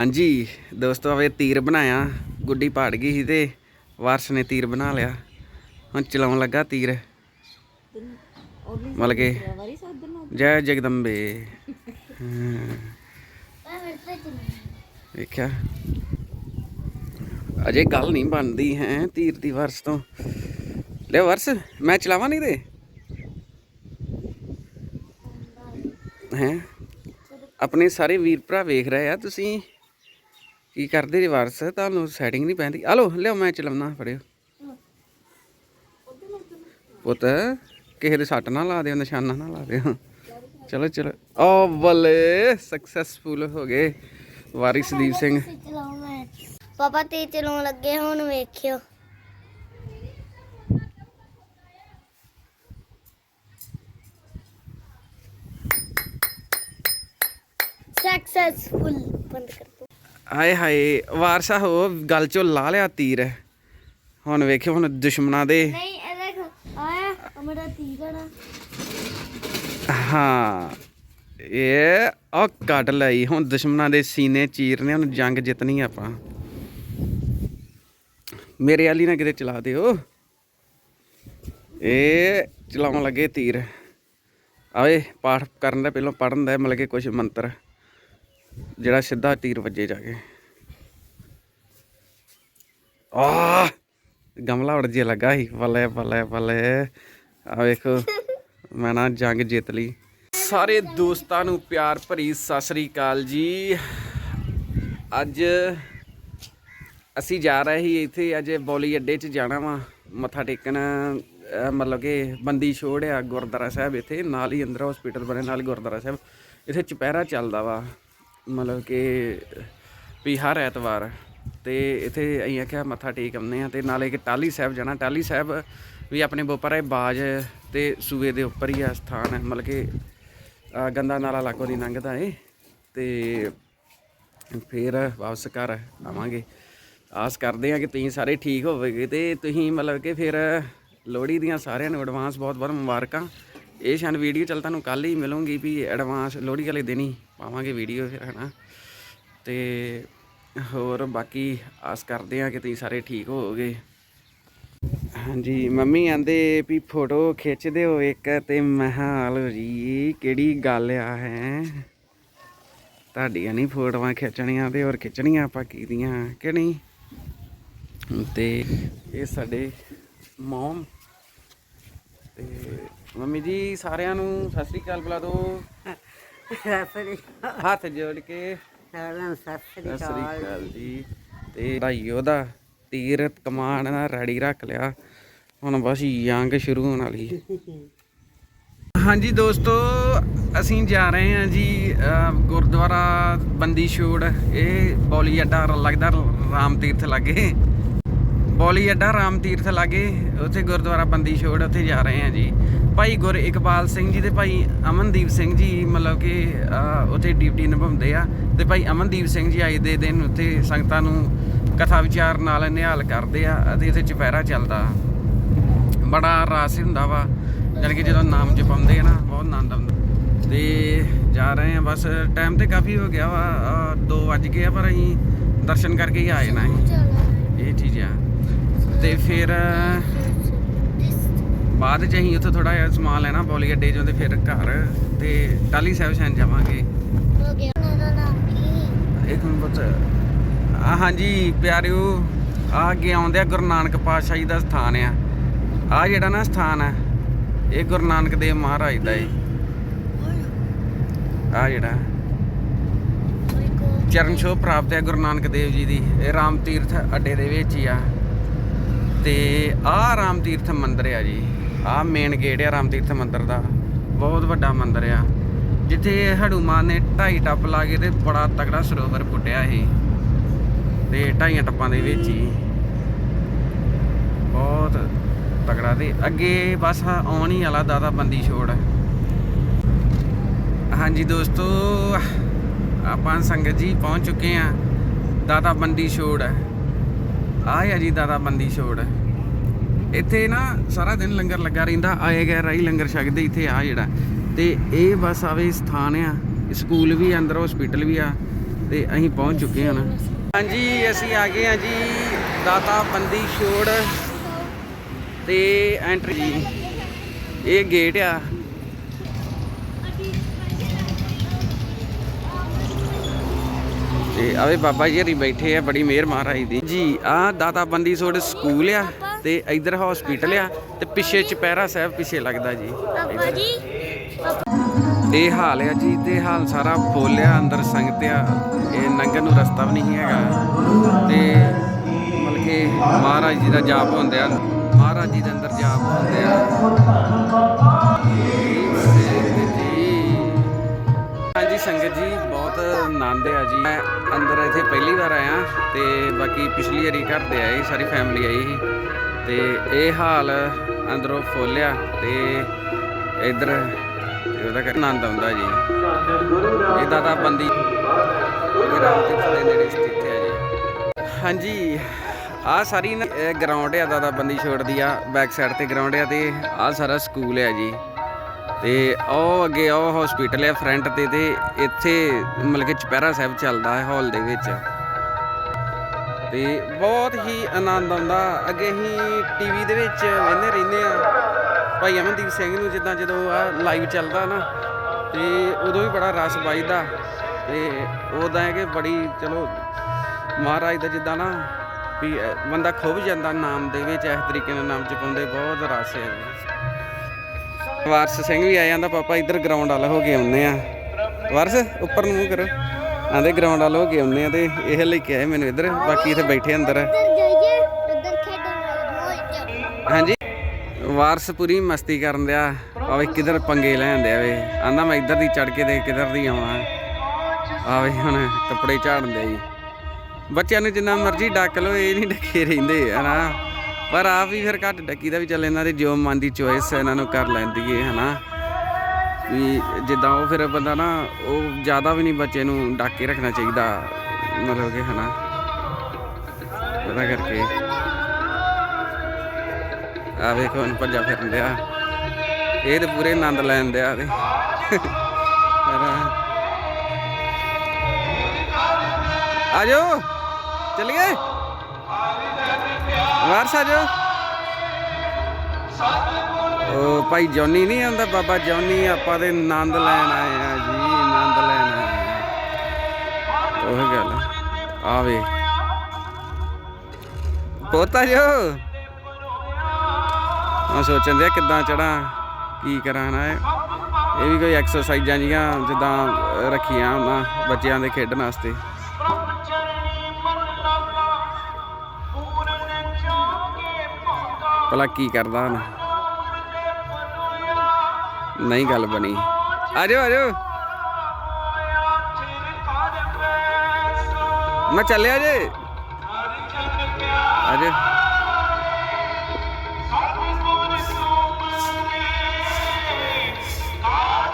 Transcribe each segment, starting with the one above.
ਹਾਂਜੀ, ਦੋਸਤੋ ਆਵੇ ਤੀਰ ਬਣਾਇਆ, ਗੁੱਡੀ ਪਾੜ ਗਈ ਸੀ ਤੇ ਵਾਰਸ ਨੇ ਤੀਰ ਬਣਾ ਲਿਆ। ਹੁਣ ਚਲਾਉਣ ਲੱਗਾ ਤੀਰ। ਮਤਲਬ ਕਿ ਜੈ ਜਗਦੰਬੇ। ਹਾਂ। ਵੇਖਿਆ। ਅਜੇ ਗੱਲ ਨਹੀਂ ਬਣਦੀ ਹੈ ਤੀਰ ਦੀ ਵਰਸ ਤੋਂ। ਲੈ ਵਰਸ, ਮੈਂ ਚਲਾਵਾਂ ਨਹੀਂ ਤੇ? ਹੈ? ਆਪਣੇ ਸਾਰੇ ਵੀਰ ਭਰਾ ਵੇਖ ਰਹੇ ਆ ਤੁਸੀਂ? ਕੀ ਕਰਦੇ ਜੀ ਵਾਰਸ? ਤੁਹਾਨੂੰ ਸੈਟਿੰਗ ਨਹੀਂ ਪੈਂਦੀ। ਹਲੋ ਲਿਓ ਮੈਂ ਚਲਾਉਣਾ ਫੜਿਓ। ਪੁੱਤ ਕਿਸੇ ਦੇ ਸੱਟ ਨਾ ਲਾ ਦਿਓ ਨਿਸ਼ਾਨਾ ਨਾ ਲਾ ਦਿਓ। ਚਲੋ ਚਲੋ। ਓ ਬੱਲੇ ਸਕਸੈਸਫੁਲ ਹੋ ਗਏ ਵਾਰਿਸਦੀਪ ਸਿੰਘ। ਪਾਪਾ ਤੇ ਚਲਾਉਣ ਲੱਗੇ ਹੁਣ ਵੇਖਿਓ। ਸਕਸੈਸਫੁਲ ਬੰਦ ਕਰ। ਦੋ ਹਾਏ ਹਾਏ ਵਾਰਸਾ ਹੋ ਗੱਲ ਚੋਂ ਲਾ ਲਿਆ ਤੀਰ। ਹੁਣ ਵੇਖਿਓ ਹੁਣ ਦੁਸ਼ਮਣਾਂ ਦੇ। ਨਹੀਂ ਇਹ ਦੇਖ ਆਇਆ ਮੇਰਾ ਤੀਰੜਾ ਹਾਂ ਇਹ ਆ ਕੱਢ ਲਈ। ਹੁਣ ਦੁਸ਼ਮਣਾਂ ਦੇ ਸੀਨੇ ਚੀਰਨੇ ਹੁਣ ਜੰਗ ਜਿੱਤਣੀ ਆਪਾਂ। ਮੇਰੇ ਵਾਲੀ ਨਾ ਕਿਤੇ ਚਲਾ ਦਿਓ। ਇਹ ਚਲਾਉਣ ਲੱਗੇ ਤੀਰ। ਆਵੇ ਪਾਠ ਕਰਨ ਦਾ ਪਹਿਲਾਂ ਪੜਨ ਦਾ ਮਤਲਬ ਕਿ ਕੁਝ ਮੰਤਰ। ਜਿਹੜਾ ਸਿੱਧਾ ਤੀਰ ਵੱਜੇ ਜਾ ਕੇ। ਆ ਗਮਲਾ ਉੜ ਜੇ ਲੱਗਾ ਸੀ। ਬੱਲੇ ਬੱਲੇ ਬੱਲੇ। ਆ ਵੇਖੋ, ਮੈਂ ਨਾ ਜੰਗ ਜਿੱਤ ਲਈ। ਸਾਰੇ ਦੋਸਤਾਂ ਨੂੰ ਪਿਆਰ ਭਰੀ ਸਤਿ ਸ੍ਰੀ ਅਕਾਲ ਜੀ। ਅੱਜ ਅਸੀਂ ਜਾ ਰਹੇ ਸੀ ਇੱਥੇ, ਅੱਜ ਬੌਲੀ ਅੱਡੇ 'ਚ ਜਾਣਾ ਵਾ। ਮੱਥਾ ਟੇਕਣ ਮਤਲਬ ਕਿ ਬੰਦੀ ਛੋੜ ਆ ਗੁਰਦੁਆਰਾ ਸਾਹਿਬ ਇੱਥੇ। ਨਾਲ ਹੀ ਅੰਦਰ ਹਸਪੀਟਲ ਬਣੇ, ਨਾਲ ਹੀ ਗੁਰਦੁਆਰਾ ਸਾਹਿਬ। ਇੱਥੇ ਚੁਪਹਿਰਾ ਚੱਲਦਾ ਵਾ। ਮਤਲਬ ਕਿ ਵੀ ਹਰ ਐਤਵਾਰ ਤੇ ਇੱਥੇ ਅਸੀਂ ਆਖਿਆ ਮੱਥਾ ਟੇਕ ਆਉਂਦੇ ਆ ਤੇ ਨਾਲੇ ਕਿ ਟਾਲੀ ਸਾਹਿਬ ਜਾਣਾ। ਟਾਲੀ ਸਾਹਿਬ ਵੀ ਆਪਣੇ ਬੋਪਰ ਬਾਜ ਤੇ ਸੂਏ ਦੇ ਉੱਪਰ ਹੀ ਆ ਸਥਾਨ ਹੈ ਮਤਲਬ ਕਿ ਗੰਦਾ ਨਾਲਾ ਲਾਗੋ ਦੀ ਲੰਘਦਾ ਏ ਤੇ ਫਿਰ ਵਾਪਸ ਘਰ ਆਵਾਂਗੇ। ਆਸ ਕਰਦੇ ਆ ਕਿ ਤੁਸੀਂ ਸਾਰੇ ਠੀਕ ਹੋਵੋਗੇ ਤੇ ਤੁਸੀਂ ਮਤਲਬ ਕਿ ਫਿਰ ਲੋਹੜੀ ਦੀਆਂ ਸਾਰਿਆਂ ਨੂੰ ਐਡਵਾਂਸ ਬਹੁਤ ਬਹੁਤ ਮੁਬਾਰਕਾਂ। ਇਹ ਸ਼ਾਨ ਵੀਡੀਓ ਚੱਲ ਤੁਹਾਨੂੰ ਕੱਲ ਹੀ ਮਿਲੂਗੀ ਵੀ ਐਡਵਾਂਸ ਲੋਹੜੀ ਵਾਲੇ ਦਿਨ ਹੀ ਪਾਵਾਂਗੇ ਵੀਡੀਓ ਫਿਰ, ਹਨਾ? ਤੇ ਹੋਰ ਬਾਕੀ ਆਸ ਕਰਦੇ ਆ ਕਿ ਤੁਸੀਂ ਸਾਰੇ ਠੀਕ ਹੋਵੋਗੇ। ਹਾਂਜੀ, ਮੰਮੀ ਆਂਦੇ ਵੀ ਫੋਟੋ ਖਿੱਚਦੇ ਹੋ ਇੱਕ ਤੇ ਮੈਂ ਕਿਹਾ ਜੀ, ਕਿਹੜੀ ਗੱਲ ਆ ਹੈ? ਤੁਹਾਡੀਆਂ ਨਹੀਂ ਫੋਟੋਆਂ ਖਿੱਚਣੀਆਂ ਤੇ ਹੋਰ ਖਿੱਚਣੀਆਂ ਆਪਾਂ ਕੀਦੀਆਂ ਕਿ ਨਹੀਂ? ਤੇ ਇਹ ਸਾਡੇ ਮਮ ਤੇ ਮੰਮੀ ਜੀ ਸਾਰਿਆਂ ਨੂੰ ਸਤਿ ਸ੍ਰੀ ਅਕਾਲ ਬੁਲਾ ਦਿਓ। ਸਸਰੀ ਹੱਥ ਜੋੜ ਕੇ। ਸਾਰਿਆਂ ਸਤਿ ਸ੍ਰੀ ਅਕਾਲ ਜੀ। ਤੇ ਭਾਈ ਉਹਦਾ ਤੀਰ ਕਮਾਨ ਦਾ ਰੈਡੀ ਰੱਖ ਲਿਆ। ਹੁਣ ਬਸ ਯੰਗ ਸ਼ੁਰੂ ਹੋਣ ਵਾਲੀ ਹਾਂਜੀ ਦੋਸਤੋ ਅਸੀਂ ਜਾ ਰਹੇ ਹਾਂ ਜੀ ਗੁਰਦੁਆਰਾ ਬੰਦੀ ਛੋੜ। ਇਹ ਬੌਲੀ ਅੱਡਾ ਲੱਗਦਾ ਰਾਮ ਤੀਰਥ ਲਾਗੇ। ਬੌਲੀ ਅੱਡਾ ਰਾਮ ਤੀਰਥ ਲਾਗੇ ਉੱਥੇ ਗੁਰਦੁਆਰਾ ਬੰਦੀ ਛੋੜ ਉੱਥੇ ਜਾ ਰਹੇ ਹਾਂ ਜੀ। ਭਾਈ ਗੁਰ ਇਕਬਾਲ ਸਿੰਘ ਜੀ ਤੇ ਭਾਈ ਅਮਨਦੀਪ ਸਿੰਘ ਜੀ ਮਤਲਬ ਕਿ ਉੱਥੇ ਡਿਊਟੀ ਨਿਭਾਉਂਦੇ ਆ। ਤੇ ਭਾਈ ਅਮਨਦੀਪ ਸਿੰਘ ਜੀ ਅੱਜ ਦੇ ਦਿਨ ਉੱਥੇ ਸੰਗਤਾਂ ਨੂੰ ਕਥਾ ਵਿਚਾਰ ਨਾਲ ਨਿਹਾਲ ਕਰਦੇ ਆ ਅਤੇ ਇੱਥੇ ਚੁਪਹਿਰਾ ਚੱਲਦਾ। ਬੜਾ ਰਸ ਹੁੰਦਾ ਵਾ ਜਾਣੀ ਕਿ ਜਦੋਂ ਨਾਮ ਜਪਾਉਂਦੇ ਆ ਨਾ ਬਹੁਤ ਆਨੰਦ ਆਉਂਦਾ। ਤੇ ਜਾ ਰਹੇ ਆ ਬਸ ਟਾਈਮ ਤੇ ਕਾਫੀ ਹੋ ਗਿਆ ਵਾ 2 ਵੱਜ ਗਏ ਆ ਪਰ ਅਸੀਂ ਦਰਸ਼ਨ ਕਰਕੇ ਹੀ ਆਏ ਨਾ। ਇਹ ਚੀਜ਼ ਆ। ਤੇ ਫਿਰ, ਬਾਅਦ ਚ ਅਸੀਂ ਉੱਥੇ ਥੋੜਾ ਜਿਹਾ ਸਮਾਨ ਲੈਣਾ, ਬੋਲੀ ਅੱਡੇ ਚੋਂ ਤੇ ਫਿਰ ਘਰ ਤੇ ਟਾਲੀ ਸਾਹਿਬ ਸ਼ਾਨ ਜਾਵਾਂਗੇ। ਹੋ ਗਿਆ ਇੱਕ ਮਿੰਟ ਆ ਹਾਂਜੀ, ਪਿਆਰਿਓ ਆ ਅੱਗੇ ਆਉਂਦੇ ਆ ਗੁਰੂ ਨਾਨਕ ਪਾਤਸ਼ਾਹ ਜੀ ਦਾ ਸਥਾਨ ਆ। ਆ ਜਿਹੜਾ ਨਾ ਸਥਾਨ ਆ, ਇਹ ਗੁਰੂ ਨਾਨਕ ਦੇਵ ਮਹਾਰਾਜ ਦਾ ਏ। ਆ ਜਿਹੜਾ। ਚਰਨ ਛੋਹ ਪ੍ਰਾਪਤ ਹੈ ਗੁਰੂ ਨਾਨਕ ਦੇਵ ਜੀ ਦੀ। ਇਹ ਰਾਮ ਤੀਰਥ ਅੱਡੇ ਦੇ ਵਿੱਚ ਹੀ ਆ। ਤੇ ਆਹ ਰਾਮ ਤੀਰਥ ਮੰਦਿਰ ਆ ਜੀ। ਆਹ ਮੇਨ ਗੇਟ ਆ ਰਾਮ ਤੀਰਥ ਮੰਦਿਰ ਦਾ। ਬਹੁਤ ਵੱਡਾ ਮੰਦਿਰ ਆ। ਜਿੱਥੇ ਹੜੂਮਾਨ ਨੇ ਢਾਈ ਟੱਪ ਲਾ ਕੇ ਤੇ ਬੜਾ ਤਕੜਾ ਸਰੋਵਰ ਪੁੱਟਿਆ ਸੀ। ਤੇ ਢਾਈਆਂ ਟੱਪਾਂ ਦੇ ਵਿੱਚ ਹੀ। ਬਹੁਤ ਤਕੜਾ ਤੇ ਅੱਗੇ ਬਸ ਆਉਣ ਹੀ ਵਾਲਾ ਦਾਦਾ ਬੰਦੀ ਛੋੜ। ਹਾਂਜੀ ਦੋਸਤੋ, ਆਪਾਂ ਸੰਗਤ ਜੀ ਪਹੁੰਚ ਚੁੱਕੇ ਆ ਦਾਦਾ ਬੰਦੀ ਛੋੜ। ਹੈ ਆ ਆ ਜੀ ਦਾਦਾ ਬੰਦੀ ਛੋੜ। ਇੱਥੇ ਨਾ ਸਾਰਾ ਦਿਨ ਲੰਗਰ ਲੱਗਾ ਰਹਿੰਦਾ, ਆਏ ਗਏ ਰਾਈ ਲੰਗਰ ਛਕਦੇ, ਇੱਥੇ ਆ ਜਿਹੜਾ। ਤੇ ਇਹ ਬਸ ਆਵੇ ਸਥਾਨ ਆ, ਸਕੂਲ ਵੀ ਅੰਦਰ ਹਸਪੀਟਲ ਵੀ ਆ, ਤੇ ਅਸੀਂ ਪਹੁੰਚ ਚੁੱਕੇ ਹਾਂ ਨਾ। ਹਾਂਜੀ, ਅਸੀਂ ਆ ਗਏ ਹਾਂ ਜੀ ਦਾਤਾ ਬੰਦੀ ਛੋੜ ਤੇ ਐਂਟਰੀ ਜੀ। ਇਹ ਗੇਟ ਆ। ਤੇ ਆਵੇ ਬਾਬਾ ਜੀ ਹਰੀ ਬੈਠੇ ਆ ਬੜੀ ਮਿਹਰ ਮਹਾਰਾਜ ਦੀ। ਜੀ ਆ ਦਾਤਾ ਬੰਦੀ ਛੋੜ ਸਕੂਲ ਆ ਤੇ ਇਧਰ ਹਸਪੀਟਲ ਆ ਤੇ ਪਿੱਛੇ ਚਪੈਰਾ ਸਾਹਿਬ ਪਿੱਛੇ ਲੱਗਦਾ ਜੀ। ਇਹ ਹਾਲ ਆ ਜੀ ਤੇ ਹਾਲ ਸਾਰਾ ਫੋਲਿਆ ਅੰਦਰ ਸੰਗਤ ਆ ਇਹ ਲੰਘਣ ਨੂੰ ਰਸਤਾ ਵੀ ਨਹੀਂ ਹੈਗਾ। ਤੇ ਮਤਲਬ ਕਿ ਮਹਾਰਾਜ ਜੀ ਦਾ ਜਾਪ ਹੁੰਦੇ ਆ ਮਹਾਰਾਜ ਜੀ ਦੇ ਅੰਦਰ ਜਾਪ ਹੁੰਦੇ ਆ। ਹਾਂਜੀ, ਸੰਗਤ ਜੀ, ਬਹੁਤ ਆਨੰਦ ਆ ਜੀ। ਮੈਂ ਅੰਦਰ ਇੱਥੇ ਪਹਿਲੀ ਵਾਰ ਆਇਆ ਤੇ ਬਾਕੀ ਪਿਛਲੀ ਵਾਰੀ ਘਰ ਦੇ ਆਏ, ਸਾਰੀ ਫੈਮਿਲੀ ਆਈ ਸੀ। ਤੇ ਇਹ ਹਾਲ ਅੰਦਰੋਂ ਫੋਲਿਆ ਤੇ ਇਧਰ ਉਹਦਾ ਕਰ ਆਨੰਦ ਆਉਂਦਾ ਜੀ। ਇਹ ਦਾਦਾ ਬੰਦੀ ਗਰਾਊਂਡ ਦੇ ਨੇੜੇ ਸਥਿਤ ਹੈ ਜੀ ਹਾਂਜੀ ਆ ਸਾਰੀ ਗਰਾਊਂਡ ਆ ਦਾਦਾ ਬੰਦੀ ਛੋੜਦੀ ਆ ਬੈਕ ਸਾਈਡ ਤੇ ਗਰਾਊਂਡ ਆ ਤੇ ਆ ਸਾਰਾ ਸਕੂਲ ਆ ਜੀ। ਤੇ ਉਹ ਅੱਗੇ ਉਹ ਹਸਪੀਟਲ ਹੈ ਫਰੰਟ ਤੇ ਤੇ ਇੱਥੇ ਮਤਲਬ ਕਿ ਚਪੈਰਾ ਸਾਹਿਬ ਚੱਲਦਾ ਹੈ ਹਾਲ ਦੇ ਵਿੱਚ। ਤੇ ਬਹੁਤ ਹੀ ਆਨੰਦ ਆਉਂਦਾ। ਅੱਗੇ ਹੀ ਟੀਵੀ ਦੇ ਵਿੱਚ ਵੇਖਦੇ ਰਹਿੰਦੇ ਆ ਭਾਈ ਅਮਨਦੀਪ ਸਿੰਘ ਨੂੰ ਜਿੱਦਾਂ ਜਦੋਂ ਆ ਲਾਈਵ ਚੱਲਦਾ ਨਾ, ਤੇ ਉਦੋਂ ਵੀ ਬੜਾ ਰਸ ਵੱਜਦਾ। ਤੇ ਉਦਾਂ ਹੈ ਕਿ ਬੜੀ, ਚਲੋ, ਮਹਾਰਾਜ ਦਾ ਜਿੱਦਾਂ ਨਾ ਵੀ ਬੰਦਾ ਖੁੱਭ ਜਾਂਦਾ ਨਾਮ ਦੇ ਵਿੱਚ, ਇਸ ਤਰੀਕੇ ਨਾਲ ਨਾਮ ਜਪਾਉਂਦੇ, ਬਹੁਤ ਰਸ ਹੈ। ਵਾਰਸ ਸਿੰਘ ਵੀ ਆ ਜਾਂਦਾ ਪਾਪਾ ਇੱਧਰ ਗਰਾਊਂਡ ਵਾਲਾ ਹੋ ਕੇ ਆਉਂਦੇ ਆ। ਵਾਰਸ ਉੱਪਰ ਨੂੰ ਮੂੰਹ ਕਰੋ। ਆਂਦੇ ਗਰਾਊਂਡ ਵਾਲਾ ਹੋ ਕੇ ਆਉਂਦੇ ਆ ਤੇ ਇਹ ਲੈ ਕੇ ਆਏ ਮੈਨੂੰ ਇੱਧਰ ਬਾਕੀ ਇੱਥੇ ਬੈਠੇ ਅੰਦਰ। ਹਾਂਜੀ। ਵਾਰਸ ਪੂਰੀ ਮਸਤੀ ਕਰਨ ਦਿਆ। ਆਵੇ ਕਿਧਰ ਪੰਗੇ ਲੈਂਦੇ ਆਵੇ ਆਂਦਾ ਮੈਂ ਇੱਧਰ ਦੀ ਚੜ ਕੇ ਤੇ ਕਿਧਰ ਦੀ ਆਵਾਂ। ਆਵੇ ਹੁਣ ਕੱਪੜੇ ਝਾੜਨ ਦੇ ਜੀ। ਬੱਚਿਆਂ ਨੂੰ ਜਿੰਨਾ ਮਰਜ਼ੀ ਡੱਕ ਲੋ ਇਹ ਨਹੀਂ ਡੱਕੇ ਰਹਿੰਦੇ ਹਨਾ ਪਰ ਆਪ ਵੀ ਫਿਰ ਘੱਟ ਡੱਕੀ ਦਾ ਵੀ ਚੱਲ ਇਹਨਾਂ ਦੇ ਜੋ ਮਨ ਦੀ ਚੋਇਸ ਇਹਨਾਂ ਨੂੰ ਕਰ ਲੈਂਦੀ ਏ, ਹਨਾ। ਵੀ ਜਿੱਦਾਂ ਉਹ ਫਿਰ ਬੰਦਾ ਨਾ, ਉਹ ਜ਼ਿਆਦਾ ਵੀ ਨਹੀਂ ਬੱਚੇ ਨੂੰ ਡੱਕ ਕੇ ਰੱਖਣਾ ਚਾਹੀਦਾ, ਮਤਲਬ ਕਿ, ਹਨਾ। ਉਹਦਾ ਕਰਕੇ। ਆ ਵੇਖੋ, ਹੁਣ ਭੱਜਾ ਫਿਰਨ ਡਿਆ। ਇਹ ਤੇ ਪੂਰੇ ਆਨੰਦ ਲੈਣ ਡਿਆ ਤੇ। ਪਰ ਆ ਜਾਓ ਚਲਿਏ। ਵਾਰਸ ਆ ਉਹ ਭਾਈ ਜੌਨੀ ਨਹੀਂ ਆਉਂਦਾ ਬਾਬਾ ਜੌਨੀ, ਆਪਾਂ ਦੇ ਆਨੰਦ ਲੈਣ ਆਏ ਆ ਜੀ, ਆਨੰਦ ਲੈਣ ਆਏ ਉਹ ਗੱਲ ਆਵੇ ਪੋਤਾ ਜੋ। ਮੈਂ ਸੋਚਣ ਦਿਆ ਕਿੱਦਾਂ ਚੜਾਂ, ਕੀ ਕਰਾਂ ਨਾ ਇਹ। ਵੀ ਕੋਈ ਐਕਸਰਸਾਈਜ਼ਾਂ ਜੀਆਂ ਜਿੱਦਾਂ ਰੱਖੀਆਂ ਉਹਨਾਂ ਬੱਚਿਆਂ ਦੇ ਖੇਡਣ ਵਾਸਤੇ। ਭਲਾ ਕੀ ਕਰਦਾ ਹੁਣ? ਨਹੀਂ ਗੱਲ ਬਣੀ। ਆ ਜਾਓ ਆ ਜਾਓ ਮੈਂ ਚੱਲਿਆ ਜੇ। ਆ ਜਾਓ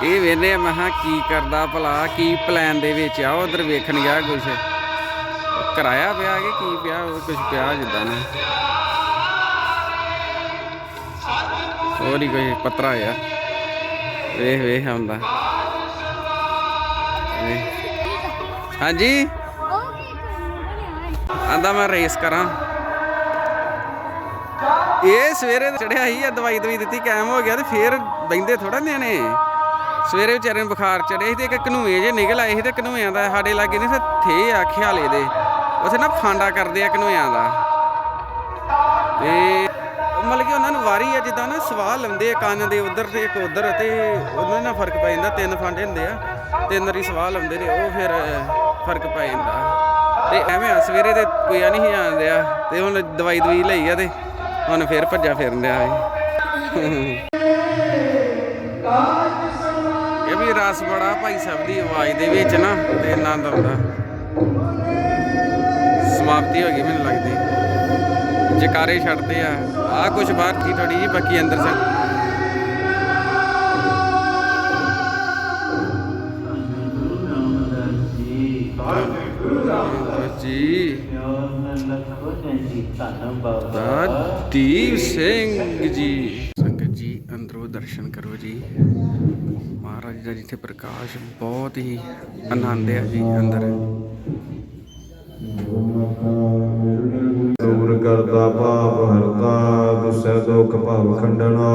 ਇਹ ਵੇਨੇ ਆ ਮਹਾ ਕੀ ਕਰਦਾ ਭਲਾ, ਕੀ ਪਲਾਨ ਦੇ ਵਿੱਚ ਆ, ਉਧਰ ਵੇਖਣ ਗਿਆ ਕੁਛ। ਕਰਾਇਆ ਪਿਆ ਕਿ ਕੀ ਪਿਆ, ਉਹ ਕੁਛ ਪਿਆ ਜਿੱਦਾਂ ਨਾ। ਹੋਰ ਕੋਈ ਪਤਰਾ ਆ ਵੇਖ ਵੇਖ ਆਉਂਦਾ। ਹਾਂਜੀ? ਆਂਦਾ ਮੈਂ ਰੇਸ ਕਰਾਂ। ਇਹ ਸਵੇਰੇ ਚੜਿਆ ਸੀ ਆ ਦਵਾਈ ਦਵਾਈ ਦਿੱਤੀ ਕਾਇਮ ਹੋ ਗਿਆ ਤੇ ਫੇਰ ਬੈਂਦੇ ਥੋੜਾ ਨਿਆਣੇ। ਸਵੇਰੇ ਵਿਚਾਰੇ ਨੂੰ ਬੁਖਾਰ ਚੜੇ ਸੀ ਤੇ ਇੱਕ ਕਨੂਏ ਜੇ ਨਿਕਲ ਆਏ ਸੀ ਤੇ ਕਨੂਇਆਂ ਦਾ ਸਾਡੇ ਲਾਗੇ ਨਹੀਂ ਥੇ ਆ, ਖਿਆਲੇ ਦੇ। ਉੱਥੇ ਨਾ ਫਾਂਡਾ ਕਰਦੇ ਆ ਕਨੂਇਆਂ ਦਾ। ਤੇ ਵਾਰੀ ਆ, ਜਿੱਦਾਂ ਨਾ ਸਵਾਹ ਲਾਉਂਦੇ ਆ ਕੰਨ ਦੇ ਉਧਰ ਤੇ ਇੱਕ ਉਧਰ ਤੇ ਉਹਨਾਂ ਨਾਲ ਫ਼ਰਕ ਪੈ ਜਾਂਦਾ, ਤਿੰਨ ਫਾਂਡੇ ਹੁੰਦੇ ਆ, ਤਿੰਨ ਰੀ ਸਵਾਹ ਲਾਉਂਦੇ ਨੇ, ਉਹ ਫਿਰ ਫ਼ਰਕ ਪੈ ਜਾਂਦਾ। ਤੇ ਐਵੇਂ ਆ, ਸਵੇਰੇ ਤੇ ਕੋਈ ਆ ਨਹੀਂ ਜਾਂਦੇ ਆ ਤੇ ਹੁਣ ਦਵਾਈ ਦਵਾਈ ਲਈ ਆ ਤੇ ਹੁਣ ਫਿਰ ਭੱਜਾ ਫਿਰਨ ਡਿਆ ਏ ਇਹ ਵੀ ਰਸ ਬੜਾ ਭਾਈ ਸਾਹਿਬ ਦੀ ਆਵਾਜ਼ ਦੇ ਵਿੱਚ ਨਾ, ਤੇ ਆਨੰਦ ਆਉਂਦਾ। ਸਮਾਪਤੀ ਹੋ ਗਈ ਮੈਨੂੰ ਲੱਗਦੀ। ਜਕਾਰੇ ਛੱਡਦੇ ਆ। ਆ ਕੁਝ ਬਾਹਰ ਕੀ ਥੋੜੀ ਜੀ ਬਾਕੀ ਅੰਦਰ ਸਭ ਜੀ। ਦਾ ਦੀਪ ਸਿੰਘ ਜੀ। ਸੰਗਤ ਜੀ, ਅੰਦਰੋਂ ਦਰਸ਼ਨ ਕਰੋ ਜੀ। ਮਹਾਰਾਜ ਦਾ ਜਿੱਥੇ ਪ੍ਰਕਾਸ਼ ਬਹੁਤ ਹੀ ਆਨੰਦ ਹੈ ਜੀ ਅੰਦਰ। ਦੂਰ ਕਰਤਾ, ਪਾਪ ਹਰਤਾ ਦੁਸੈ ਦੁਖ ਭਵ ਖੰਡਨਾ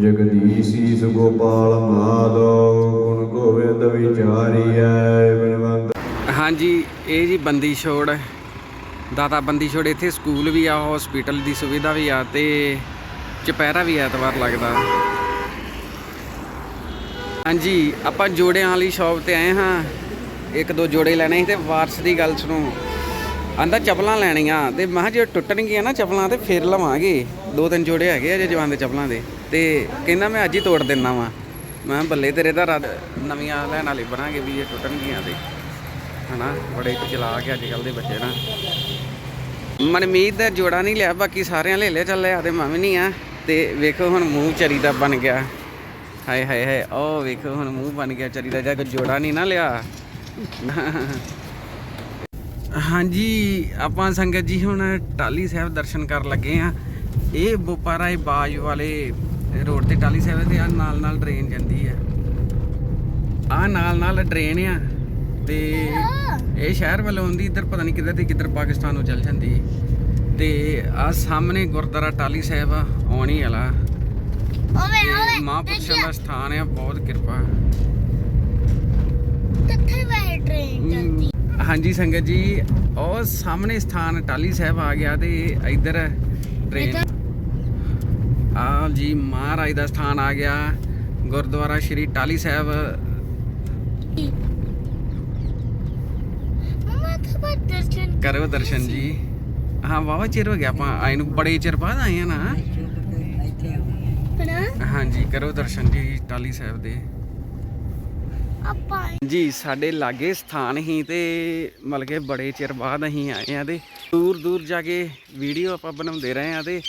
ਜਗਦੀਸ਼ੀ ਸੁਗੋਪਾਲ ਮਾਧੋ ਗੁਣ ਗੋਬਿੰਦ ਵਿਚਾਰੀਐ ਬਿਨਵੰਤ। ਹਾਂਜੀ, ਇਹ ਜੀ ਬੰਦੀ ਛੋੜ ਦਾਤਾ ਬੰਦੀ ਛੋੜ, ਇੱਥੇ ਸਕੂਲ ਵੀ ਆ ਹਸਪੀਟਲ ਦੀ ਸੁਵਿਧਾ ਵੀ ਆ ਤੇ ਚੁਪਹਿਰਾ ਵੀ ਐਤਵਾਰ ਲੱਗਦਾ। ਹਾਂਜੀ, ਆਪਾਂ ਜੋੜਿਆਂ ਵਾਲੀ ਸ਼ਾਪ ਤੇ ਆਏ ਹਾਂ। ਇੱਕ ਦੋ ਜੋੜੇ ਲੈਣੇ ਸੀ ਤੇ ਵਾਰਸ ਦੀ ਗੱਲ ਸੁਣੋ। ਆਂਦਾ ਚਪਲਾਂ ਲੈਣੀਆਂ ਤੇ ਮੈਂ ਕਿਹਾ ਜੇ ਟੁੱਟਣਗੀਆਂ ਨਾ ਚਪਲਾਂ ਤੇ ਫੇਰ ਲਵਾਂਗੇ। ਦੋ ਤਿੰਨ ਜੋੜੇ ਹੈਗੇ ਆ ਜੇ ਜਵਾਨ ਦੇ ਚਪਲਾਂ ਦੇ। ਤੇ ਕਹਿੰਦਾ ਮੈਂ ਅੱਜ ਹੀ ਤੋੜ ਦਿੰਨਾ ਵਾਂ। ਮੈਂ ਕਿਹਾ ਬੱਲੇ ਤੇਰੇ ਦਾ ਰੱਦ ਨਵੀਆਂ ਲੈਣ ਵਾਲੇ ਬਣਾਂਗੇ ਵੀ ਇਹ ਟੁੱਟਣਗੀਆਂ ਤੇ। ਹਨਾ, ਬੜੇ ਚਲਾ ਕੇ ਅੱਜ ਕੱਲ ਦੇ ਬੱਚੇ ਨਾ। ਮਨਮੀਤ ਦਾ ਜੋੜਾ ਨਹੀਂ ਲਿਆ, ਬਾਕੀ ਸਾਰਿਆਂ ਲੈ ਲਿਆ, ਚੱਲ ਲਿਆ ਤੇ ਮੈਂ ਵੀ ਨਹੀਂ ਆ। ਤੇ ਵੇਖੋ ਹੁਣ ਮੂੰਹ ਚਰੀ ਦਾ ਬਣ ਗਿਆ। ਹਾਏ ਹਾਏ ਹਾਏ, ਉਹ ਵੇਖੋ ਹੁਣ ਮੂੰਹ ਬਣ ਗਿਆ ਚਰੀ ਦਾ ਜਾ ਕੇ ਜੋੜਾ ਨਹੀਂ ਨਾ ਲਿਆ। ਹਾਂਜੀ ਆਪਾਂ ਸੰਗਤ ਜੀ ਹੁਣ ਟਾਲੀ ਸਾਹਿਬ ਦਰਸ਼ਨ ਕਰਨ ਲੱਗੇ ਆ ਇਹ ਬੋਪਾਰਾਏ ਬਾਜ ਵਾਲੇ ਰੋਡ ਤੇ ਟਾਲੀ ਸਾਹਿਬ ਤੇ ਆ ਨਾਲ ਨਾਲ ਟ੍ਰੇਨ ਜਾਂਦੀ ਆ। ਆ ਨਾਲ ਨਾਲ ਟ੍ਰੇਨ ਆ ਤੇ ਇਹ ਸ਼ਹਿਰ ਵੱਲੋਂ ਆਉਂਦੀ ਇੱਧਰ ਪਤਾ ਨਹੀਂ ਕਿੱਧਰ ਤੇ ਕਿੱਧਰ ਪਾਕਿਸਤਾਨ ਨੂੰ ਚੱਲ ਜਾਂਦੀ ਤੇ ਆ ਸਾਹਮਣੇ ਗੁਰਦੁਆਰਾ ਟਾਲੀ ਸਾਹਿਬ ਆ ਆਉਣੀ ਵਾਲਾ। ਓਵੇ ਓਵੇ ਮਹਾਂਪੁਰਸ਼ਾਂ ਦਾ ਸਥਾਨ ਆ ਬਹੁਤ ਕਿਰਪਾ। ਕਿੱਥੇ ਵੈ ਟ੍ਰੇਨ ਜਾਂਦੀ ਹਾਂਜੀ ਸੰਗਤ ਜੀ ਉਹ ਸਾਹਮਣੇ ਸਥਾਨ ਟਾਲੀ ਸਾਹਿਬ ਆ ਗਿਆ ਤੇ ਇੱਧਰ ਟ੍ਰੇਨ ਆ ਜੀ ਮਹਾਰਾਜ ਦਾ ਸਥਾਨ ਆ ਗਿਆ ਗੁਰਦੁਆਰਾ ਸ਼੍ਰੀ ਟਾਲੀ ਸਾਹਿਬ। ਕਰੋ ਦਰਸ਼ਨ ਜੀ। ਹਾਂ ਵਾਵਾ ਚਿਰ ਹੋ ਗਿਆ ਆਪਾਂ ਆਏ ਨੂੰ ਬੜੇ ਚਿਰ ਬਾਅਦ ਆਏ ਆ ਨਾ। ਹਾਂਜੀ ਕਰੋ ਦਰਸ਼ਨ ਜੀ ਟਾਲੀ ਸਾਹਿਬ ਦੇ। ਜੀ ਸਾਡੇ ਲਾਗੇ ਸਥਾਨ ਹੀ ਤੇ ਮਤਲਬ ਕਿ ਬੜੇ ਚਿਰ ਬਾਅਦ ਅਸੀਂ ਆਏ ਆ ਤੇ ਦੂਰ ਦੂਰ ਜਾ ਕੇ ਵੀਡੀਓ ਆਪਾਂ ਬਣਾਉਂਦੇ ਰਹੇ ਆ ਤੇ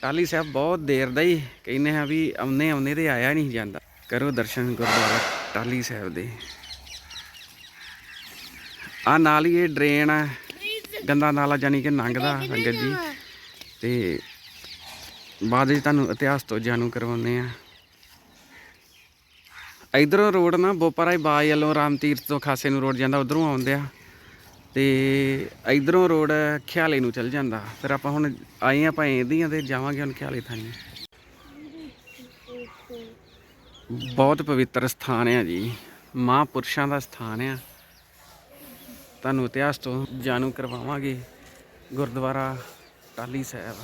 ਟਾਲੀ ਸਾਹਿਬ ਬਹੁਤ ਦੇਰ ਦਾ ਹੀ ਕਹਿੰਦੇ ਆ ਵੀ ਆਉਂਦੇ ਆਉਂਦੇ ਤੇ ਆਇਆ ਨਹੀਂ ਜਾਂਦਾ। ਕਰੋ ਦਰਸ਼ਨ ਗੁਰਦੁਆਰਾ ਟਾਲੀ ਸਾਹਿਬ ਦੇ। ਆ ਨਾਲ ਹੀ ਇਹ ਡਰੇਨ ਆ ਗੰਦਾ ਨਾਲਾ ਜਾਨੀ ਕਿ ਲੰਘਦਾ ਸੰਗਤ ਜੀ। ਤੇ ਬਾਅਦ ਵਿੱਚ ਤੁਹਾਨੂੰ ਇਤਿਹਾਸ ਤੋਂ ਜਾਣੂ ਕਰਵਾਉਂਦੇ ਆ ਇਧਰੋਂ ਰੋਡ ਨਾ ਬੋਪਰਾਈ ਬਾਈ ਵੱਲੋਂ ਰਾਮ ਤੀਰਥ ਤੋਂ ਖਾਸੇ ਨੂੰ ਰੋਡ ਜਾਂਦਾ, ਉਧਰੋਂ ਆਉਂਦੇ ਆ। ਤੇ ਇਧਰੋਂ ਰੋਡ ਖਿਆਲੇ ਨੂੰ ਚੱਲ ਜਾਂਦਾ। ਫਿਰ ਆਪਾਂ ਹੁਣ ਆਏ ਆਪਾਂ ਇਹਦੀਆਂ ਤੇ ਜਾਵਾਂਗੇ ਹੁਣ ਖਿਆਲੇ ਥਾਨੀ ਬਹੁਤ ਪਵਿੱਤਰ ਸਥਾਨ ਆ ਜੀ। ਮਹਾਂਪੁਰਸ਼ਾਂ ਦਾ ਸਥਾਨ ਆ। ਤੁਹਾਨੂੰ ਇਤਿਹਾਸ ਤੋਂ ਜਾਣੂ ਕਰਵਾਵਾਂਗੇ। ਗੁਰਦੁਆਰਾ ਟਾਲੀ ਸਾਹਿਬ।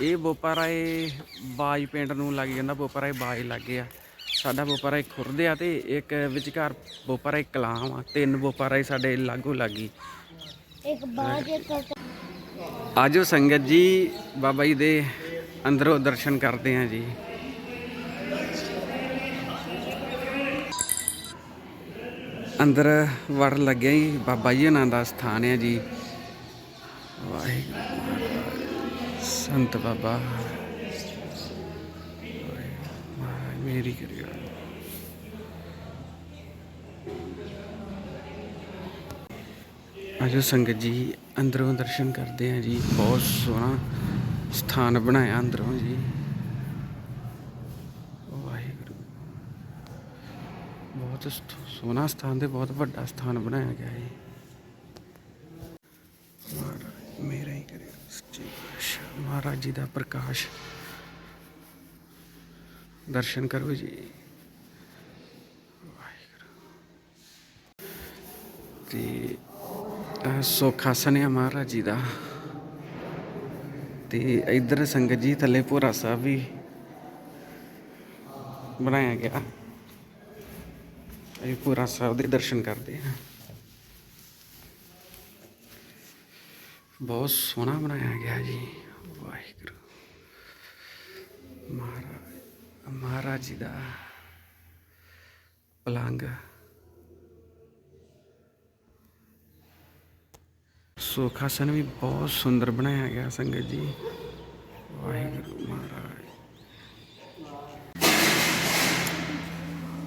ਇਹ ਬੋਪਾਰਾਏ ਬਾਜ ਪਿੰਡ ਨੂੰ ਲੱਗ ਜਾਂਦਾ, ਬੋਪਾਰਾਏ ਬਾਜ ਲੱਗੇ ਆ। ਸਾਡਾ ਬੋਪਾਰਾਏ ਖੁਰਦ ਆ ਤੇ ਇੱਕ ਵਿਚਕਾਰ ਬੋਪਾਰਾਏ ਕਲਾਮ ਆ। ਤਿੰਨ ਬੋਪਾਰਾਏ ਸਾਡੇ ਲਾਗੋ ਲੱਗੀ। ਇੱਕ ਬਾਜ ਇੱਕ ਆਜੋ ਸੰਗਤ ਜੀ ਬਾਬਾ ਜੀ ਦੇ ਅੰਦਰੋਂ ਦਰਸ਼ਨ ਕਰਦੇ ਆ ਜੀ। ਅੰਦਰ ਵੜ ਲੱਗਿਆ ਜੀ ਬਾਬਾ ਜੀ ਉਹਨਾਂ ਦਾ ਸਥਾਨ ਹੈ ਜੀ। ਵਾਹਿਗੁਰੂ ਸੰਤ ਬਾਬਾ। ਮੇਰੀ ਕਰਿਓ। ਆਜੋ ਸੰਗਤ ਜੀ ਅੰਦਰੋਂ ਦਰਸ਼ਨ ਕਰਦੇ ਆ ਜੀ। ਬਹੁਤ ਸੋਹਣਾ ਸਥਾਨ ਬਣਾਇਆ ਅੰਦਰੋਂ ਜੀ। ਵਾਹਿਗੁਰੂ। ਬਹੁਤ ਸੋਹਣਾ ਸਥਾਨ ਤੇ ਬਹੁਤ ਵੱਡਾ ਸਥਾਨ ਬਣਾਇਆ ਗਿਆ ਹੈ ਮੇਰਾ ਹੀ ਕਰੇ ਸੱਚੇ ਪਾਤਸ਼ਾਹ, ਮਹਾਰਾਜ ਜੀ ਦਾ ਪ੍ਰਕਾਸ਼। ਦਰਸ਼ਨ ਕਰੋ ਜੀ। ਵਾਹਿਗੁਰੂ। ਤੇ ਆਹ ਸੁੱਖ ਮਹਾਰਾਜ ਜੀ ਦਾ। ਤੇ ਇਧਰ ਸੰਗਤ ਜੀ ਥੱਲੇ ਭੋਰਾ ਸਾਹਿਬ ਵੀ ਬਣਾਇਆ ਗਿਆ। ਇਹ ਭੋਰਾ ਸਾਹਿਬ ਦੇ ਦਰਸ਼ਨ ਕਰਦੇ ਹਾਂ ਬਹੁਤ ਸੋਹਣਾ ਬਣਾਇਆ ਗਿਆ ਜੀ। ਵਾਹਿਗੁਰੂ। ਮਹਾਰਾਜ ਮਹਾਰਾਜ ਜੀ ਦਾ ਪਲੰਗ। ਸੁਖਾਸਨ ਵੀ ਬਹੁਤ ਸੁੰਦਰ ਬਣਾਇਆ ਗਿਆ ਸੰਗਤ ਜੀ। ਵਾਹਿਗੁਰੂ ਮਹਾਰਾਜ।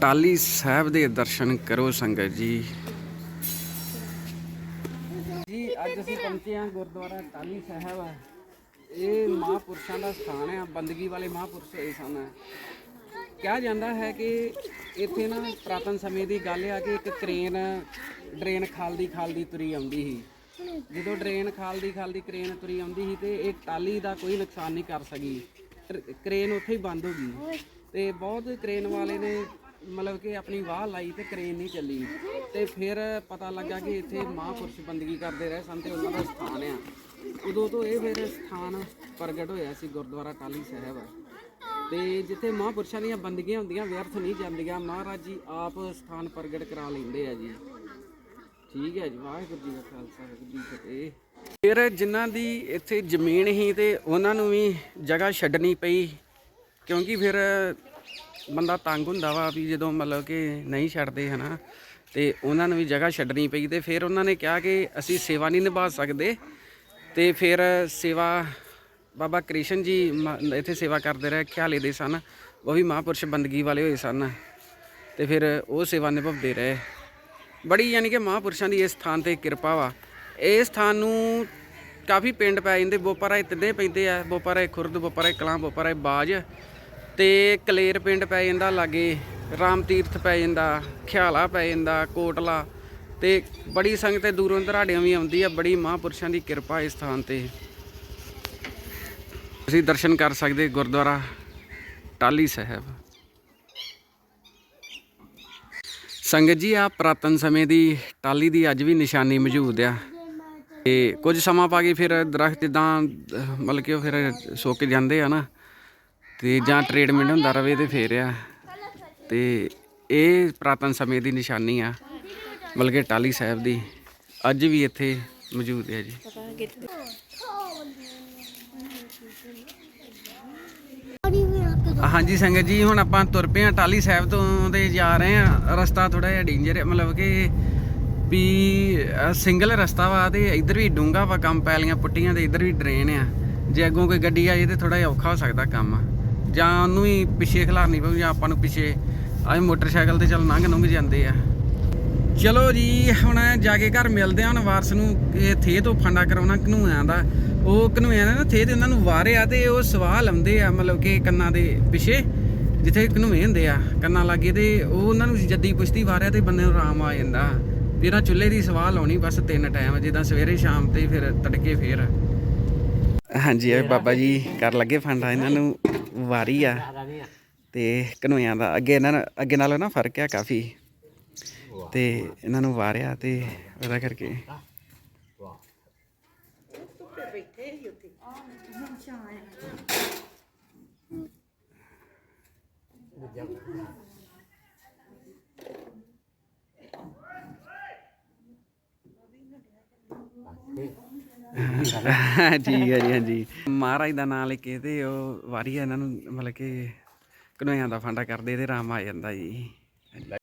ਟਾਲੀ ਸਾਹਿਬ ਦੇ ਦਰਸ਼ਨ ਕਰੋ ਸੰਗਤ ਜੀ। ਜੀ, ਅੱਜ ਅਸੀਂ ਪਹੁੰਚੇ ਹਾਂ ਗੁਰਦੁਆਰਾ ਟਾਲੀ ਸਾਹਿਬ। ਇਹ ਮਹਾਂਪੁਰਸ਼ਾਂ ਦਾ ਸਥਾਨ ਹੈ, ਬੰਦਗੀ ਵਾਲੇ ਮਹਾਂਪੁਰਸ਼ ਇਹ ਸਨ ਕਿਹਾ ਜਾਂਦਾ ਹੈ ਕਿ ਇੱਥੇ ਨਾ ਪ੍ਰਾਤਨ ਸਮੇਂ ਦੀ ਗੱਲ ਆ ਕਿ ਇੱਕ ਕਰੇਨ ਡਰੇਨ ਖਾਲਦੀ ਖਾਲਦੀ ਤੁਰੀ ਆਉਂਦੀ ਸੀ। ਜਦੋਂ ਡਰੇਨ ਖਾਲਦੀ ਖਾਲਦੀ ਕਰੇਨ ਤੁਰੀ ਆਉਂਦੀ ਸੀ ਤੇ ਇਹ ਟਾਲੀ ਦਾ ਕੋਈ ਨੁਕਸਾਨ ਨਹੀਂ ਕਰ ਸਕੀ। ਟਰ- ਕਰੇਨ ਉੱਥੇ ਹੀ ਬੰਦ ਹੋ ਗਈ। ਤੇ ਬਹੁਤ ਕਰੇਨ ਵਾਲੇ ਨੇ ਮਤਲਬ ਕਿ ਆਪਣੀ ਵਾਹ ਲਾਈ ਤੇ ਕਰੇਨ ਨਹੀਂ ਚੱਲੀ। ਤੇ ਫਿਰ ਪਤਾ ਲੱਗਾ ਕਿ ਇੱਥੇ ਮਹਾਂਪੁਰਸ਼ ਬੰਦਗੀ ਕਰਦੇ ਰਹੇ ਸਨ ਤੇ ਉਹਨਾਂ ਦਾ ਸਥਾਨ ਆ। ਉਦੋਂ ਤੋਂ ਇਹ ਫਿਰ ਸਥਾਨ ਪ੍ਰਗਟ ਹੋਇਆ ਸੀ ਗੁਰਦੁਆਰਾ ਟਾਲੀ ਸਾਹਿਬ। ਤੇ ਜਿੱਥੇ ਮਹਾਂਪੁਰਸ਼ਾਂ ਦੀਆਂ ਬੰਦਗੀਆਂ ਹੁੰਦੀਆਂ, ਵਿਅਰਥ ਨਹੀਂ ਜਾਂਦੀਆਂ, ਮਹਾਰਾਜ ਜੀ ਆਪ ਸਥਾਨ ਪ੍ਰਗਟ ਕਰਾ ਲੈਂਦੇ ਆ ਜੀ। ਠੀਕ ਹੈ ਜੀ, ਵਾਹਿਗੁਰੂ ਜੀ ਦਾ ਖਾਲਸਾ, ਵਾਹਿਗੁਰੂ ਜੀ ਕੀ ਫਤਿਹ। ਫਿਰ ਜਿਨ੍ਹਾਂ ਦੀ ਇੱਥੇ ਜ਼ਮੀਨ ਹੀ ਤੇ ਉਹਨਾਂ ਨੂੰ ਵੀ ਜਗ੍ਹਾ ਛੱਡਣੀ ਪਈ, ਕਿਉਂਕਿ ਫਿਰ ਬੰਦਾ ਤੰਗ ਹੁੰਦਾ ਵਾ ਵੀ ਜਦੋਂ ਮਤਲਬ ਕਿ ਨਹੀਂ ਛੱਡਦੇ, ਹਨਾ? ਤੇ ਉਹਨਾਂ ਨੂੰ ਵੀ ਜਗ੍ਹਾ ਛੱਡਣੀ ਪਈ ਤੇ ਫਿਰ ਉਹਨਾਂ ਨੇ ਕਿਹਾ ਕਿ ਅਸੀਂ ਸੇਵਾ ਨਹੀਂ ਨਿਭਾ ਸਕਦੇ। ਤੇ ਫਿਰ ਸੇਵਾ, ਬਾਬਾ ਕ੍ਰਿਸ਼ਨ ਜੀ ਇੱਥੇ ਸੇਵਾ ਕਰਦੇ ਰਹੇ, ਖਿਆਲੇ ਦੇ ਸਨ। ਉਹ ਵੀ ਮਹਾਂਪੁਰਸ਼ ਬੰਦਗੀ ਵਾਲੇ ਹੋਏ ਸਨ। ਤੇ ਫਿਰ ਉਹ ਸੇਵਾ ਨਿਭਾਉਂਦੇ ਰਹੇ। ਬੜੀ ਯਾਨੀ ਕਿ ਮਹਾਂਪੁਰਸ਼ਾਂ ਦੀ ਇਸ ਸਥਾਨ ਤੇ ਕਿਰਪਾ ਵਾ। ਇਸ ਸਥਾਨ ਨੂੰ ਕਾਫੀ ਪਿੰਡ ਪੈ ਜਾਂਦੇ, ਬੋਪਾਰਾਏ ਤਿੰਨੇ ਪੈਂਦੇ ਆ, ਬੋਪਾਰਾਏ ਖੁਰਦ, ਬੋਪਾਰਾਏ ਕਲਾਂ, ਬੋਪਾਰਾਏ ਬਾਜ। ਤੇ ਕਲੇਰ ਪਿੰਡ ਪੈ ਜਾਂਦਾ ਲਾਗੇ ਰਾਮ ਤੀਰਥ ਪੈ ਜਾਂਦਾ, ਖਿਆਲਾ ਪੈ ਜਾਂਦਾ, ਕੋਟਲਾ। ਤੇ ਬੜੀ ਸੰਗਤ ਦੂਰੋਂ ਦਰਾੜਿਆਂ ਵੀ ਆਉਂਦੀ ਆ, ਬੜੀ ਮਹਾਂਪੁਰਸ਼ਾਂ ਦੀ ਕਿਰਪਾ ਇਸ ਸਥਾਨ ਤੇ। ਤੁਸੀਂ ਦਰਸ਼ਨ ਕਰ ਸਕਦੇ ਗੁਰਦੁਆਰਾ ਟਾਲੀ ਸਾਹਿਬ। ਸੰਗਤ ਜੀ ਆ ਪ੍ਰਾਤਨ ਸਮੇਂ ਦੀ ਟਾਲੀ ਦੀ ਅੱਜ ਵੀ ਨਿਸ਼ਾਨੀ ਮੌਜੂਦ ਆ। ਤੇ ਕੁਝ ਸਮਾਂ ਪਾ ਕੇ ਫਿਰ ਦਰਖਤ ਜਿੱਦਾਂ, ਮਤਲਬ ਕਿ ਉਹ ਫਿਰ ਸੁੱਕ ਜਾਂਦੇ ਆ ਨਾ, ਤੇ ਜਾਂ ਟ੍ਰੀਟਮੈਂਟ ਹੁੰਦਾ ਰਵੇ ਤੇ ਫੇਰ ਆ। ਤੇ ਇਹ ਪ੍ਰਾਤਨ ਸਮੇਂ ਦੀ ਨਿਸ਼ਾਨੀ ਆ, ਮਤਲਬ ਕਿ ਟਾਲੀ ਸਾਹਿਬ ਦੀ, ਅੱਜ ਵੀ ਇੱਥੇ ਮੌਜੂਦ ਹੈ ਜੀ। ਹਾਂਜੀ ਸੰਗਤ ਜੀ, ਹੁਣ ਆਪਾਂ ਤੁਰ ਪਏ ਆ ਟਾਲੀ ਸਾਹਿਬ ਤੋਂ ਤੇ ਜਾ ਰਹੇ ਆ। ਰਸਤਾ ਥੋੜਾ ਜਿਹਾ ਡੇਂਜਰ ਹੈ, ਮਤਲਬ ਕਿ ਵੀ ਸਿੰਗਲ ਰਸਤਾ ਵਾ ਤੇ ਇੱਧਰ ਵੀ ਡੂੰਗਾ ਵਾ ਕੰਮ ਪੈਲੀਆਂ ਪੁੱਟੀਆਂ ਤੇ ਇੱਧਰ ਵੀ ਡਰੇਨ ਆ। ਜੇ ਅੱਗੋਂ ਕੋਈ ਗੱਡੀ ਆ ਜੇ ਤੇ ਥੋੜਾ ਜਿਹਾ ਔਖਾ ਹੋ ਸਕਦਾ ਕੰਮ ਜਾਂ ਉਹਨੂੰ ਹੀ ਪਿੱਛੇ ਖਿਲਾਰਨੀ ਪਊ ਜਾਂ ਆਪਾਂ ਨੂੰ ਪਿੱਛੇ ਆਏ ਮੋਟਰਸਾਈਕਲ ਤੇ ਚੱਲ ਲੰਘ ਲੰਘ ਜਾਂਦੇ ਆ। ਚਲੋ ਜੀ, ਹੁਣ ਜਾ ਕੇ ਘਰ ਮਿਲਦੇ ਆ, ਹੁਣ ਵਾਰਸ ਨੂੰ, ਇਹ ਥੇ ਤੋਂ ਫੰਡਾ ਕਰਾਉਣਾ ਘਨੂਆਂ ਦਾ। ਉਹ ਘਨੂਆਂ ਨਾ ਥੇ ਤੇ ਉਹਨਾਂ ਨੂੰ ਵਾਰਿਆ ਤੇ ਉਹ ਸਵਾਹ ਲਾਉਂਦੇ ਆ, ਮਤਲਬ ਕਿ ਕੰਨਾਂ ਦੇ ਪਿੱਛੇ, ਜਿੱਥੇ ਘਨੂਏ ਹੁੰਦੇ ਆ, ਕੰਨਾਂ ਲਾਗੇ ਤੇ ਉਹ ਉਹਨਾਂ ਨੂੰ ਜੱਦੀ ਪੁਸ਼ਤੀ ਵਾਰਿਆ ਤੇ ਬੰਦੇ ਨੂੰ ਆਰਾਮ ਆ ਜਾਂਦਾ। ਫਿਰ ਚੁੱਲ੍ਹੇ ਦੀ ਸਵਾਹ ਲਾਉਣੀ ਬਸ ਤਿੰਨ ਟਾਈਮ ਜਿੱਦਾਂ ਸਵੇਰੇ ਸ਼ਾਮ ਤੇ ਫਿਰ ਤੜਕੇ ਫੇਰ। ਹਾਂਜੀ, ਇਹ ਬਾਬਾ ਜੀ ਕਰ ਲੱਗੇ ਫਾਂਡਾ ਇਹਨਾਂ ਨੂੰ ਵਾਰੀ ਆ। ਤੇ ਘਨੂਆਂ ਦਾ ਅੱਗੇ ਇਹਨਾਂ ਅੱਗੇ ਨਾਲੋਂ ਨਾ ਫ਼ਰਕ ਆ ਕਾਫੀ। ਤੇ ਇਹਨਾਂ ਨੂੰ ਵਾਰਿਆ ਤੇ ਉਹਦਾ ਕਰਕੇ ਠੀਕ ਹੈ ਜੀ, ਹਾਂਜੀ ਮਹਾਰਾਜ ਦਾ ਨਾਮ ਲੈ ਕੇ ਤੇ ਉਹ ਵਾਰੀ ਇਹਨਾਂ ਨੂੰ ਮਤਲਬ ਕਿ ਕਨੋਇਆਂ ਦਾ ਫਾਂਡਾ ਕਰਦੇ ਤੇ ਆਰਾਮ ਆ ਜਾਂਦਾ ਜੀ।